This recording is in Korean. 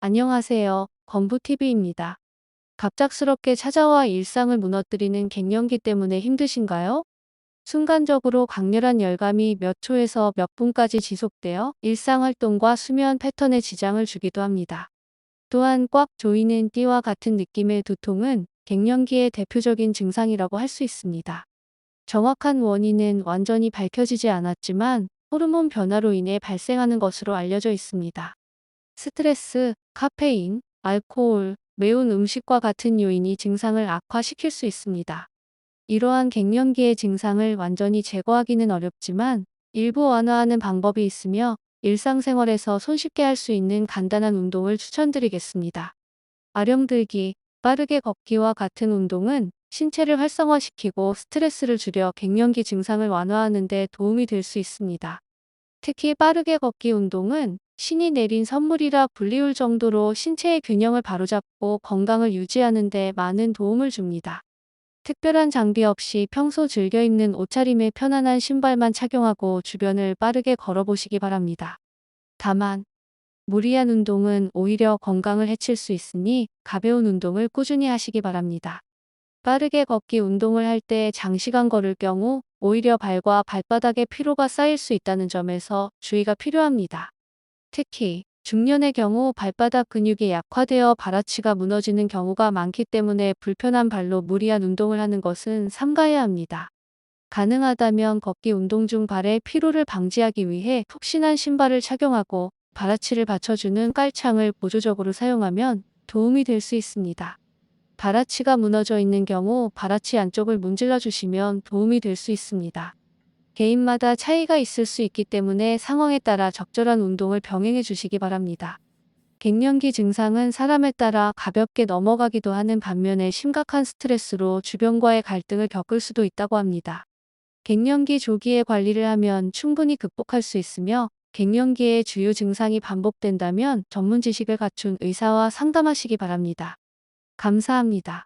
안녕하세요. 건부TV입니다. 갑작스럽게 찾아와 일상을 무너뜨리는 갱년기 때문에 힘드신가요? 순간적으로 강렬한 열감이 몇 초에서 몇 분까지 지속되어 일상활동과 수면 패턴에 지장을 주기도 합니다. 또한 꽉 조이는 띠와 같은 느낌의 두통은 갱년기의 대표적인 증상이라고 할 수 있습니다. 정확한 원인은 완전히 밝혀지지 않았지만 호르몬 변화로 인해 발생하는 것으로 알려져 있습니다. 스트레스, 카페인, 알코올, 매운 음식과 같은 요인이 증상을 악화시킬 수 있습니다. 이러한 갱년기의 증상을 완전히 제거하기는 어렵지만 일부 완화하는 방법이 있으며 일상생활에서 손쉽게 할 수 있는 간단한 운동을 추천드리겠습니다. 아령들기, 빠르게 걷기와 같은 운동은 신체를 활성화시키고 스트레스를 줄여 갱년기 증상을 완화하는 데 도움이 될 수 있습니다. 특히 빠르게 걷기 운동은 신이 내린 선물이라 불리울 정도로 신체의 균형을 바로잡고 건강을 유지하는 데 많은 도움을 줍니다. 특별한 장비 없이 평소 즐겨 입는 옷차림에 편안한 신발만 착용하고 주변을 빠르게 걸어보시기 바랍니다. 다만, 무리한 운동은 오히려 건강을 해칠 수 있으니 가벼운 운동을 꾸준히 하시기 바랍니다. 빠르게 걷기 운동을 할 때 장시간 걸을 경우 오히려 발과 발바닥에 피로가 쌓일 수 있다는 점에서 주의가 필요합니다. 특히 중년의 경우 발바닥 근육이 약화되어 발아치가 무너지는 경우가 많기 때문에 불편한 발로 무리한 운동을 하는 것은 삼가해야 합니다. 가능하다면 걷기 운동 중 발의 피로를 방지하기 위해 푹신한 신발을 착용하고 발아치를 받쳐주는 깔창을 보조적으로 사용하면 도움이 될 수 있습니다. 발아치가 무너져 있는 경우 발아치 안쪽을 문질러 주시면 도움이 될 수 있습니다. 개인마다 차이가 있을 수 있기 때문에 상황에 따라 적절한 운동을 병행해 주시기 바랍니다. 갱년기 증상은 사람에 따라 가볍게 넘어가기도 하는 반면에 심각한 스트레스로 주변과의 갈등을 겪을 수도 있다고 합니다. 갱년기 조기에 관리를 하면 충분히 극복할 수 있으며 갱년기의 주요 증상이 반복된다면 전문 지식을 갖춘 의사와 상담하시기 바랍니다. 감사합니다.